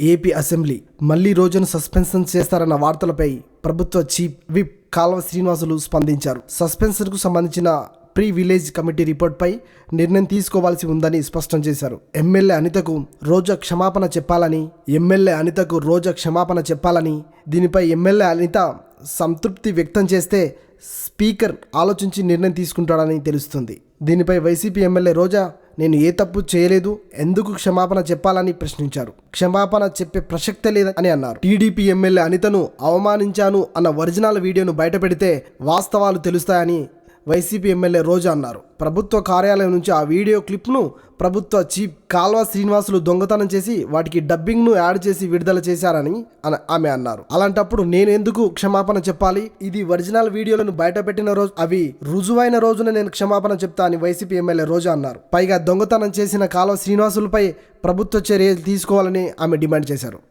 AP assembly మళ్ళీ రోజును suspension చేస్తారన్న వార్తలపై ప్రభుత్వ చీఫ్ విప్ కాల్వ శ్రీనివాసులు స్పందించారు. సస్పెన్షన్కు సంబంధించిన ప్రీ విలేజ్ కమిటీ రిపోర్ట్పై నిర్ణయం తీసుకోవాల్సి ఉందని స్పష్టం చేశారు. ఎమ్మెల్యే అనితకు రోజా క్షమాపణ చెప్పాలని ఎమ్మెల్యే అనితకు రోజా క్షమాపణ చెప్పాలని దీనిపై ఎమ్మెల్యే అనిత సంతృప్తి వ్యక్తం చేస్తే స్పీకర్ ఆలోచించి నిర్ణయం తీసుకుంటాడని తెలుస్తుంది. దీనిపై వైసీపీ ఎమ్మెల్యే రోజా నేను ఏ తప్పు చేయలేదు ఎందుకు క్షమాపణ చెప్పాలని ప్రశ్నించారు. క్షమాపణ చెప్పే ప్రసక్తే లేదని అన్నారు. టీడీపీ ఎమ్మెల్యే అనితను అవమానించాను అన్న ఒరిజినల్ వీడియోను బయటపెడితే వాస్తవాలు తెలుస్తాయని వైసీపీ ఎమ్మెల్యే రోజా అన్నారు. ప్రభుత్వ కార్యాలయం నుంచి ఆ వీడియో క్లిప్ను ప్రభుత్వ చీఫ్ కాల్వ శ్రీనివాసులు దొంగతనం చేసి వాటికి డబ్బింగ్ను యాడ్ చేసి విడుదల చేశారని ఆమె అన్నారు. అలాంటప్పుడు నేను ఎందుకు క్షమాపణ చెప్పాలి? ఇది ఒరిజినల్ వీడియోలను బయటపెట్టిన రోజు అవి రుజువైన రోజున నేను క్షమాపణ చెప్తా అని వైసీపీ ఎమ్మెల్యే రోజా అన్నారు. పైగా దొంగతనం చేసిన కాల్వ శ్రీనివాసులపై ప్రభుత్వ చర్యలు తీసుకోవాలని ఆమె డిమాండ్ చేశారు.